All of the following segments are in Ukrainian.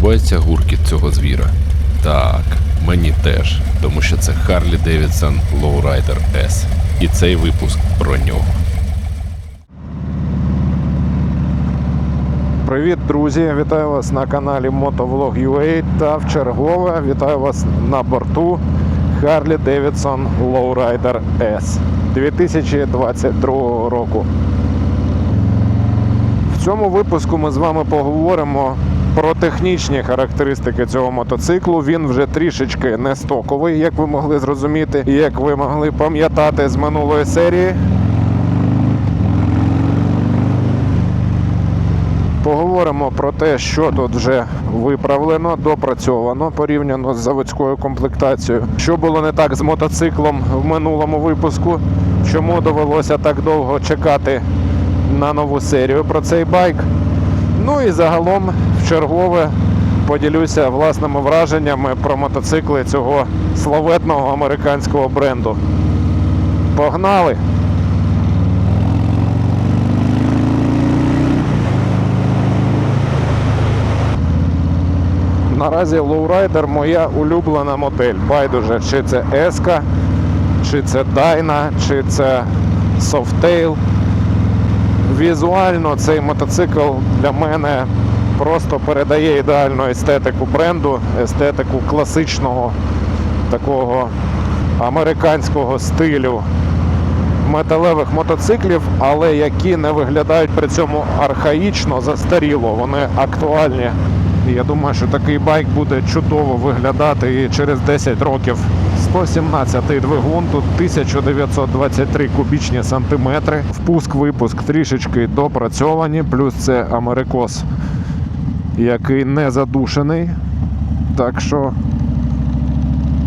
подобається гуркіт цього звіра? Так, мені теж, тому що це Harley Davidson Lowrider S. І цей випуск про нього. Привіт, друзі! Вітаю вас на каналі Motovlog.ua та в чергове вітаю вас на борту Harley Davidson Lowrider S 2022 року. В цьому випуску ми з вами поговоримо про технічні характеристики цього мотоциклу. Він вже трішечки не стоковий, як ви могли зрозуміти, і як ви могли пам'ятати з минулої серії. Поговоримо про те, що тут вже виправлено, допрацьовано порівняно з заводською комплектацією. Що було не так з мотоциклом в минулому випуску, чому довелося так довго чекати на нову серію про цей байк. Ну і загалом чергове поділюся власними враженнями про мотоцикли цього славетного американського бренду. Погнали! Наразі Lowrider моя улюблена модель. Байдуже, чи це Еска, чи це Dyna, чи це Softail. Візуально цей мотоцикл для мене просто передає ідеальну естетику бренду, естетику класичного такого американського стилю металевих мотоциклів, але які не виглядають при цьому архаїчно застаріло. Вони актуальні. Я думаю, що такий байк буде чудово виглядати і через 10 років. 117-й двигун, тут 1923 кубічні сантиметри. Впуск-випуск трішечки допрацьовані, плюс це Америкос, який не задушений. Так що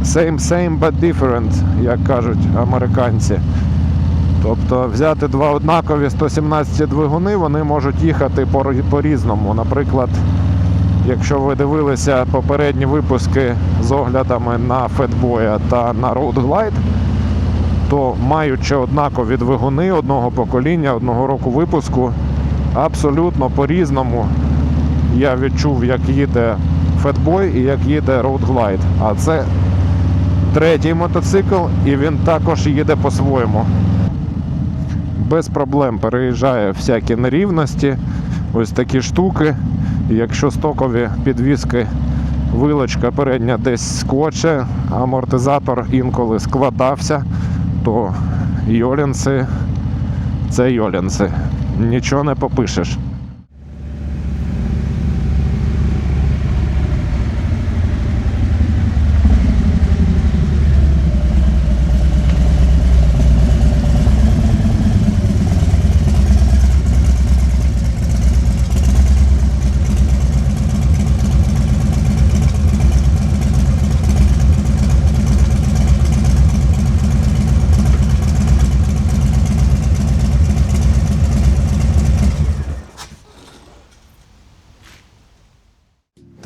same, same, but different, як кажуть американці. Тобто взяти два однакові 117 двигуни, вони можуть їхати по- по-різному. Наприклад, якщо ви дивилися попередні випуски з оглядами на Fatboy та на Road Glide, то маючи однакові двигуни одного покоління, одного року випуску, абсолютно по-різному я відчув, як їде Fatboy і як їде Road Glide. А це третій мотоцикл, і він також їде по-своєму без проблем переїжджає всякі нерівності, ось такі штуки. Якщо стокові підвіски, вилочка передня десь скоче, амортизатор інколи складався, то йолінси це йолінси. Нічого не попишеш.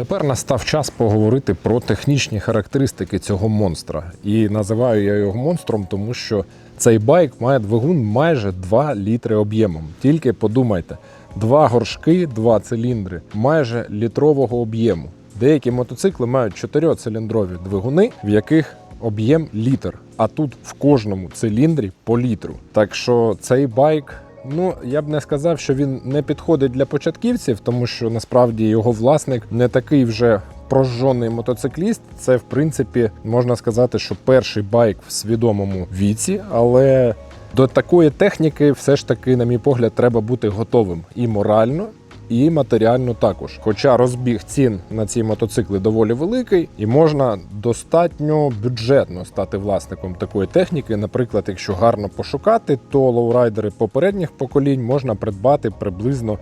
Тепер настав час поговорити про технічні характеристики цього монстра. І називаю я його монстром, тому що цей байк має двигун майже 2 літри об'ємом. Тільки подумайте, два горшки, два циліндри, майже літрового об'єму. Деякі мотоцикли мають 4-циліндрові двигуни, в яких об'єм літр. А тут в кожному циліндрі по літру. Так що цей байк Ну, я б не сказав, що він не підходить для початківців, тому що насправді його власник не такий вже прожжений мотоцикліст. Це, в принципі, можна сказати, що перший байк в свідомому віці, але до такої техніки, все ж таки, на мій погляд, треба бути готовим і морально. І матеріально також. Хоча розбіг цін на ці мотоцикли доволі великий, і можна достатньо бюджетно стати власником такої техніки. Наприклад, якщо гарно пошукати, то лоурайдери попередніх поколінь можна придбати приблизно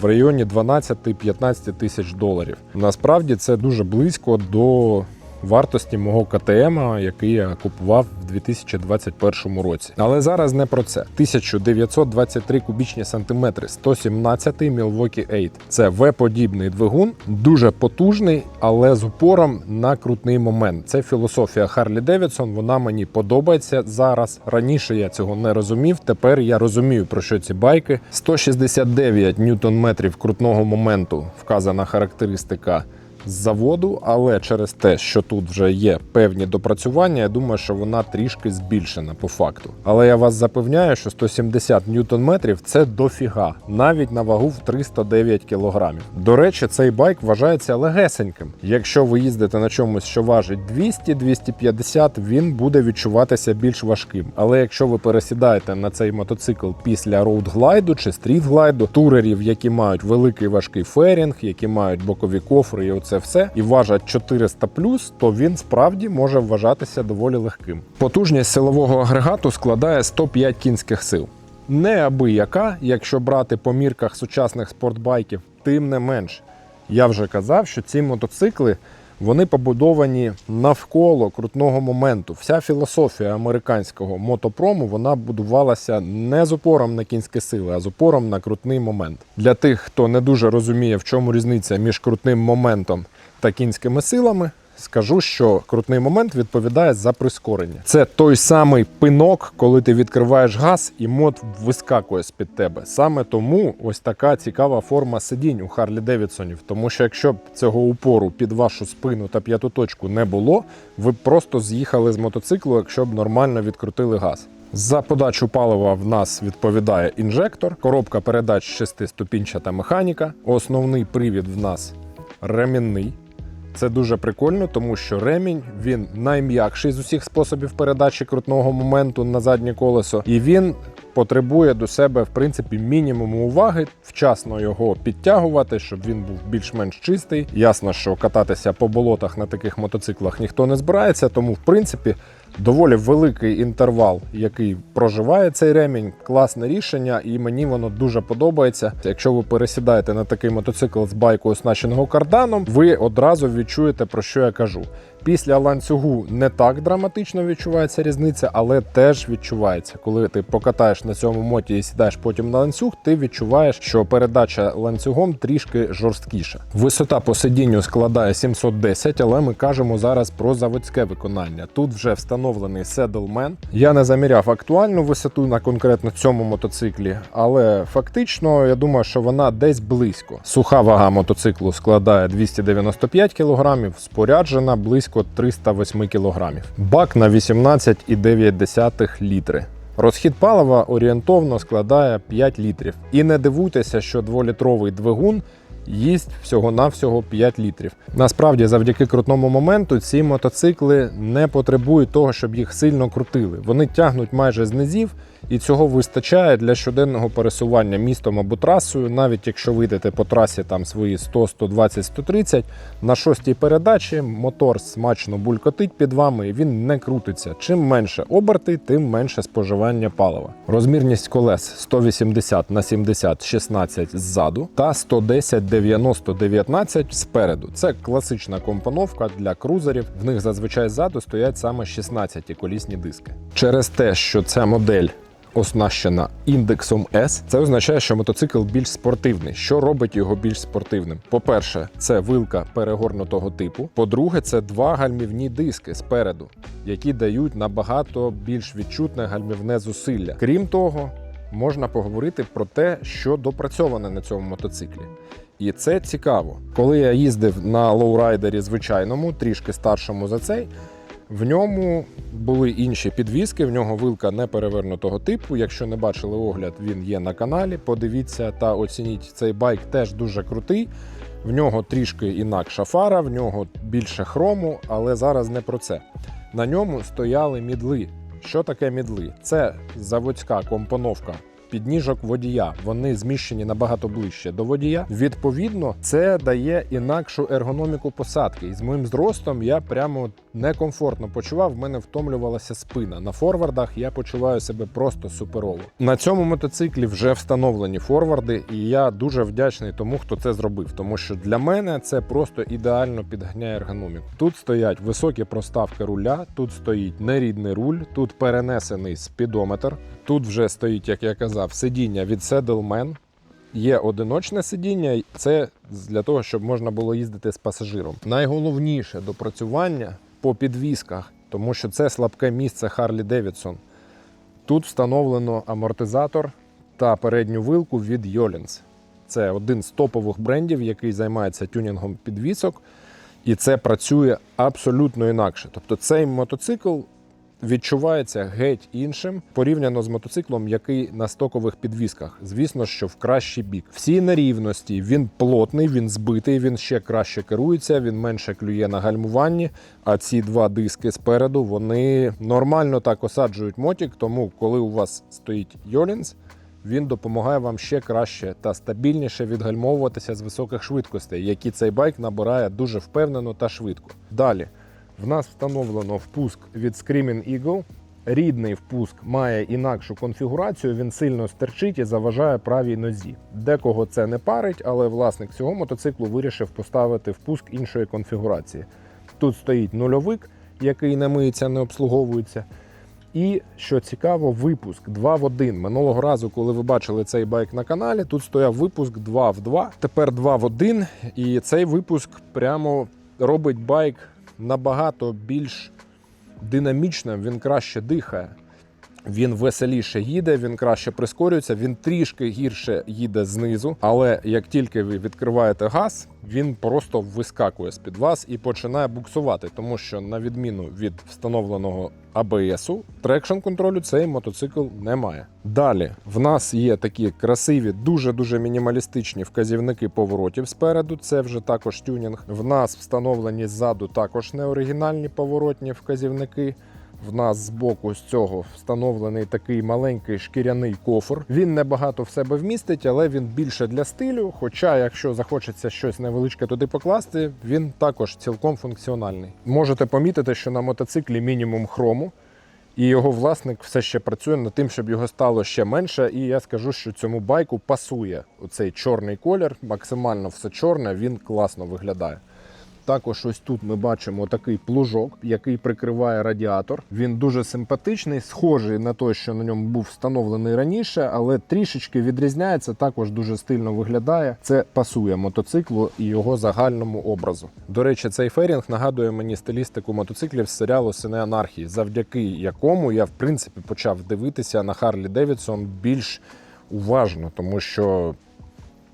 в районі 12-15 тисяч доларів. Насправді це дуже близько до вартості мого КТМ, який я купував в 2021 році. Але зараз не про це. 1923 кубічні сантиметри, 117 Milwaukee 8. Це V-подібний двигун, дуже потужний, але з упором на крутний момент. Це філософія Харлі Девідсон. Вона мені подобається зараз. Раніше я цього не розумів. Тепер я розумію про що ці байки. 169 ньютон-метрів крутного моменту вказана характеристика з заводу, але через те, що тут вже є певні допрацювання, я думаю, що вона трішки збільшена по факту. Але я вас запевняю, що 170 ньютон-метрів це дофіга, навіть на вагу в 309 кілограмів. До речі, цей байк вважається легесеньким. Якщо ви їздите на чомусь, що важить 200-250, він буде відчуватися більш важким. Але якщо ви пересідаєте на цей мотоцикл після роудглайду чи стрітглайду, турерів, які мають великий важкий ферінг, які мають бокові кофри і оце все, і важать 400 то він справді може вважатися доволі легким. Потужність силового агрегату складає 105 кінських сил. Неабияка, якщо брати по мірках сучасних спортбайків, тим не менш. Я вже казав, що ці мотоцикли вони побудовані навколо крутного моменту. Вся філософія американського мотопрому вона будувалася не з опором на кінські сили, а з опором на крутний момент. Для тих, хто не дуже розуміє, в чому різниця між крутним моментом та кінськими силами. Скажу, що крутний момент відповідає за прискорення. Це той самий пинок, коли ти відкриваєш газ і мод вискакує з-під тебе. Саме тому ось така цікава форма сидінь у Харлі Девідсонів. Тому що якщо б цього упору під вашу спину та п'яту точку не було, ви б просто з'їхали з мотоциклу, якщо б нормально відкрутили газ. За подачу палива в нас відповідає інжектор, коробка передач шестиступінчата механіка. Основний привід в нас ремінний. Це дуже прикольно, тому що ремінь він найм'якший з усіх способів передачі крутного моменту на заднє колесо, і він потребує до себе в принципі мінімуму уваги, вчасно його підтягувати, щоб він був більш-менш чистий. Ясно, що кататися по болотах на таких мотоциклах ніхто не збирається, тому в принципі. Доволі великий інтервал, який проживає цей ремінь, класне рішення, і мені воно дуже подобається. Якщо ви пересідаєте на такий мотоцикл з байку, оснащеного карданом, ви одразу відчуєте про що я кажу. Після ланцюгу не так драматично відчувається різниця, але теж відчувається. Коли ти покатаєш на цьому моті і сідаєш потім на ланцюг, ти відчуваєш, що передача ланцюгом трішки жорсткіша. Висота по сидінню складає 710, але ми кажемо зараз про заводське виконання. Тут вже встановлений Saddleman. Я не заміряв актуальну висоту на конкретно цьому мотоциклі, але фактично я думаю, що вона десь близько. Суха вага мотоциклу складає 295 кг, споряджена близько 308 кг. Бак на 18,9 літри. Розхід палива орієнтовно складає 5 літрів. І не дивуйтеся, що дволітровий двигун їсть всього-навсього 5 літрів. Насправді, завдяки крутному моменту, ці мотоцикли не потребують того, щоб їх сильно крутили. Вони тягнуть майже з низів, і цього вистачає для щоденного пересування містом або трасою. Навіть якщо ви йдете по трасі там свої 100, 120, 130, на шостій передачі мотор смачно булькотить під вами, і він не крутиться. Чим менше оберти, тим менше споживання палива. Розмірність колес 180 на 70 16 ззаду та 110 90 19 спереду. Це класична компоновка для крузерів. В них зазвичай ззаду стоять саме 16 колісні диски. Через те, що ця модель оснащена індексом S, це означає, що мотоцикл більш спортивний. Що робить його більш спортивним? По-перше, це вилка перегорнутого типу. По-друге, це два гальмівні диски спереду, які дають набагато більш відчутне гальмівне зусилля. Крім того, можна поговорити про те, що допрацьоване на цьому мотоциклі. І це цікаво. Коли я їздив на лоурайдері звичайному, трішки старшому за цей, в ньому були інші підвіски, в нього вилка не перевернутого типу. Якщо не бачили огляд, він є на каналі. Подивіться та оцініть цей байк теж дуже крутий. В нього трішки інакша фара, в нього більше хрому, але зараз не про це. На ньому стояли мідли. Що таке мідли? Це заводська компоновка підніжок водія. Вони зміщені набагато ближче до водія. Відповідно, це дає інакшу ергономіку посадки. І з моїм зростом я прямо некомфортно почував. В мене втомлювалася спина. На форвардах я почуваю себе просто суперово. На цьому мотоциклі вже встановлені форварди, і я дуже вдячний тому, хто це зробив. Тому що для мене це просто ідеально підганяє ергономіку. Тут стоять високі проставки руля, тут стоїть нерідний руль, тут перенесений спідометр. Тут вже стоїть, як я казав, сидіння від Saddleman. Є одиночне сидіння, це для того, щоб можна було їздити з пасажиром. Найголовніше допрацювання по підвісках, тому що це слабке місце Харлі Девідсон. Тут встановлено амортизатор та передню вилку від Yolens. Це один з топових брендів, який займається тюнінгом підвісок. І це працює абсолютно інакше. Тобто цей мотоцикл відчувається геть іншим порівняно з мотоциклом, який на стокових підвісках. Звісно, що в кращий бік. Всі нерівності, він плотний, він збитий, він ще краще керується, він менше клює на гальмуванні. А ці два диски спереду вони нормально так осаджують мотик. Тому, коли у вас стоїть Йолінс, він допомагає вам ще краще та стабільніше відгальмовуватися з високих швидкостей, які цей байк набирає дуже впевнено та швидко. Далі в нас встановлено впуск від Screaming Eagle. Рідний впуск має інакшу конфігурацію, він сильно стерчить і заважає правій нозі. Декого це не парить, але власник цього мотоциклу вирішив поставити впуск іншої конфігурації. Тут стоїть нульовик, який не миється, не обслуговується. І що цікаво, випуск 2 в 1. Минулого разу, коли ви бачили цей байк на каналі, тут стояв випуск 2 в 2. Тепер 2 в 1. І цей випуск прямо робить байк набагато більш динамічним, він краще дихає. Він веселіше їде, він краще прискорюється, він трішки гірше їде знизу. Але як тільки ви відкриваєте газ, він просто вискакує з-під вас і починає буксувати, тому що на відміну від встановленого АБСу, трекшн контролю цей мотоцикл не має. Далі в нас є такі красиві, дуже дуже мінімалістичні вказівники поворотів спереду. Це вже також тюнінг. В нас встановлені ззаду також неоригінальні поворотні вказівники. В нас збоку з цього встановлений такий маленький шкіряний кофр. Він небагато в себе вмістить, але він більше для стилю. Хоча, якщо захочеться щось невеличке туди покласти, він також цілком функціональний. Можете помітити, що на мотоциклі мінімум хрому. І його власник все ще працює над тим, щоб його стало ще менше. І я скажу, що цьому байку пасує оцей чорний колір, максимально все чорне, він класно виглядає. Також ось тут ми бачимо такий плужок, який прикриває радіатор. Він дуже симпатичний, схожий на той, що на ньому був встановлений раніше, але трішечки відрізняється. Також дуже стильно виглядає. Це пасує мотоциклу і його загальному образу. До речі, цей ферінг нагадує мені стилістику мотоциклів з серіалу Сини анархії, завдяки якому я в принципі почав дивитися на Харлі Девідсон більш уважно, тому що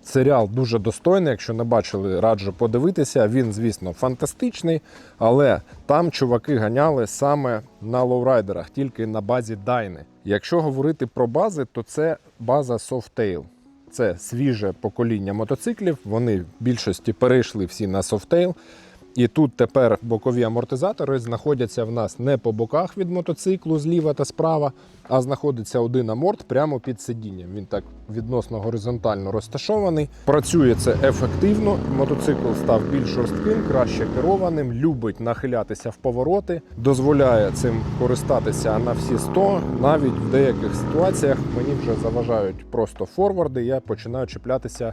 Серіал дуже достойний. Якщо не бачили, раджу подивитися. Він, звісно, фантастичний, але там чуваки ганяли саме на лоурайдерах, тільки на базі Дайни. Якщо говорити про бази, то це база Softail. Це свіже покоління мотоциклів. Вони в більшості перейшли всі на Softail. І тут тепер бокові амортизатори знаходяться в нас не по боках від мотоциклу зліва та справа, а знаходиться один аморт прямо під сидінням. Він так відносно горизонтально розташований. Працює це ефективно. Мотоцикл став більш жорстким, краще керованим, любить нахилятися в повороти, дозволяє цим користатися на всі 100. Навіть в деяких ситуаціях мені вже заважають просто форварди. Я починаю чіплятися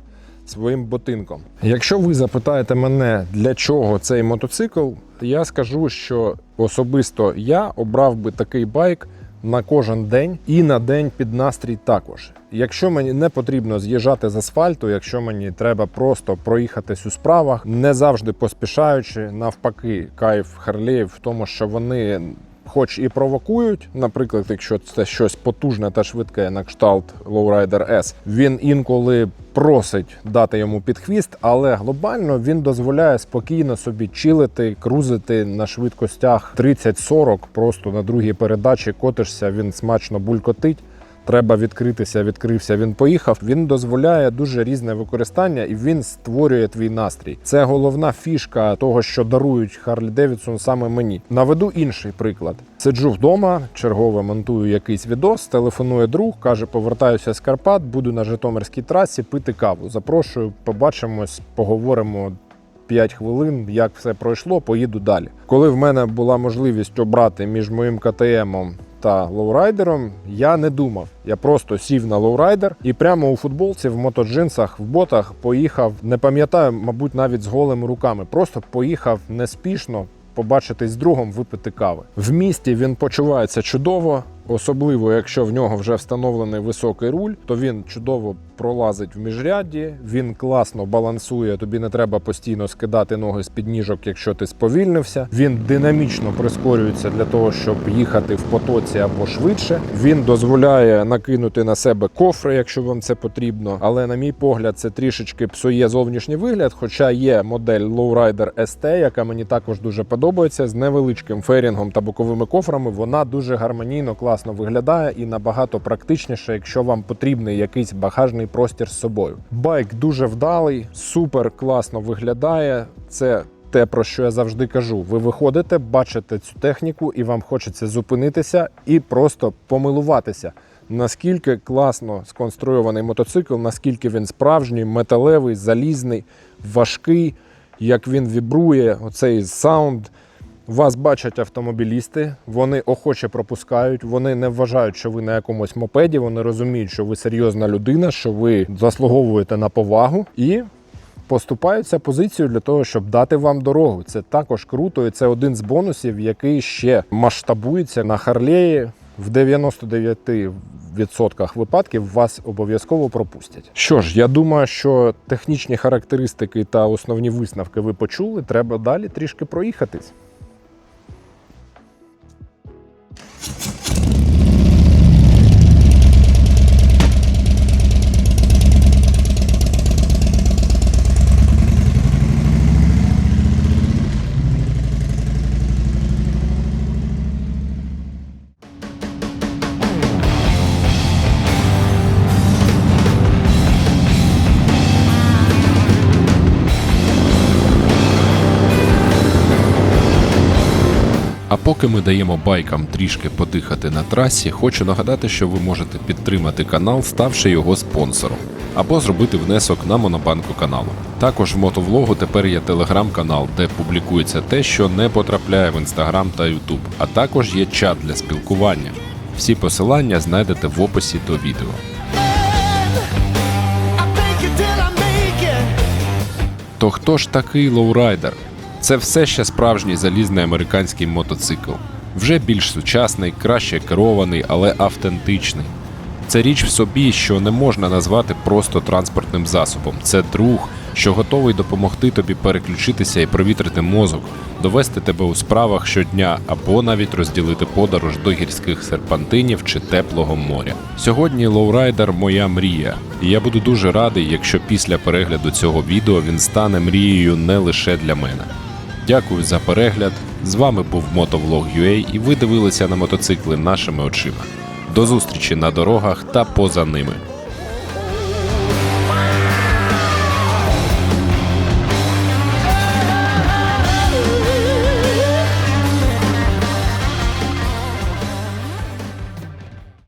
своїм ботинком. Якщо ви запитаєте мене, для чого цей мотоцикл, я скажу, що особисто я обрав би такий байк на кожен день і на день під настрій також. Якщо мені не потрібно з'їжджати з асфальту, якщо мені треба просто проїхатись у справах, не завжди поспішаючи, навпаки, кайф Харлеїв в тому, що вони. Хоч і провокують, наприклад, якщо це щось потужне та швидке на кшталт Lowrider S, він інколи просить дати йому під хвіст, але глобально він дозволяє спокійно собі чилити, крузити на швидкостях 30-40, просто на другій передачі котишся, він смачно булькотить. Треба відкритися, відкрився. Він поїхав. Він дозволяє дуже різне використання і він створює твій настрій. Це головна фішка того, що дарують Харлі Девідсон саме мені. Наведу інший приклад. Сиджу вдома, чергове монтую якийсь відос, телефонує друг, каже: повертаюся з Карпат, буду на Житомирській трасі пити каву. Запрошую, побачимось, поговоримо. 5 хвилин, як все пройшло, поїду далі. Коли в мене була можливість обрати між моїм КТМом та лоурайдером, я не думав. Я просто сів на лоурайдер і прямо у футболці, в мотоджинсах, в ботах поїхав. Не пам'ятаю, мабуть, навіть з голими руками. Просто поїхав неспішно. Побачитись з другом, випити кави. В місті він почувається чудово, особливо якщо в нього вже встановлений високий руль, то він чудово пролазить в міжрядді, він класно балансує, тобі не треба постійно скидати ноги з підніжок, якщо ти сповільнився. Він динамічно прискорюється для того, щоб їхати в потоці або швидше. Він дозволяє накинути на себе кофри, якщо вам це потрібно. Але на мій погляд, це трішечки псує зовнішній вигляд. Хоча є модель Lowrider ST, яка мені також дуже подобається, з невеличким ферінгом та боковими кофрами. Вона дуже гармонійно, класно виглядає і набагато практичніше, якщо вам потрібний якийсь багажний простір з собою. Байк дуже вдалий, супер класно виглядає. Це те, про що я завжди кажу. Ви виходите, бачите цю техніку, і вам хочеться зупинитися і просто помилуватися. Наскільки класно сконструйований мотоцикл, наскільки він справжній, металевий, залізний, важкий, як він вібрує, оцей саунд. Вас бачать автомобілісти, вони охоче пропускають, вони не вважають, що ви на якомусь мопеді, вони розуміють, що ви серйозна людина, що ви заслуговуєте на повагу і поступаються позицію для того, щоб дати вам дорогу. Це також круто, і це один з бонусів, який ще масштабується на Харлеї в 99% випадків вас обов'язково пропустять. Що ж, я думаю, що технічні характеристики та основні висновки ви почули. Треба далі трішки проїхатись. Thank you. Поки ми даємо байкам трішки подихати на трасі, хочу нагадати, що ви можете підтримати канал, ставши його спонсором, або зробити внесок на монобанку каналу. Також в мотовлогу тепер є телеграм-канал, де публікується те, що не потрапляє в інстаграм та ютуб, а також є чат для спілкування. Всі посилання знайдете в описі до відео. То хто ж такий лоурайдер? Це все ще справжній залізний американський мотоцикл. Вже більш сучасний, краще керований, але автентичний. Це річ в собі, що не можна назвати просто транспортним засобом. Це друг, що готовий допомогти тобі переключитися і провітрити мозок, довести тебе у справах щодня або навіть розділити подорож до гірських серпантинів чи теплого моря. Сьогодні лоурайдер моя мрія, і я буду дуже радий, якщо після перегляду цього відео він стане мрією не лише для мене. Дякую за перегляд. З вами був Motovlog.ua і ви дивилися на мотоцикли нашими очима. До зустрічі на дорогах та поза ними.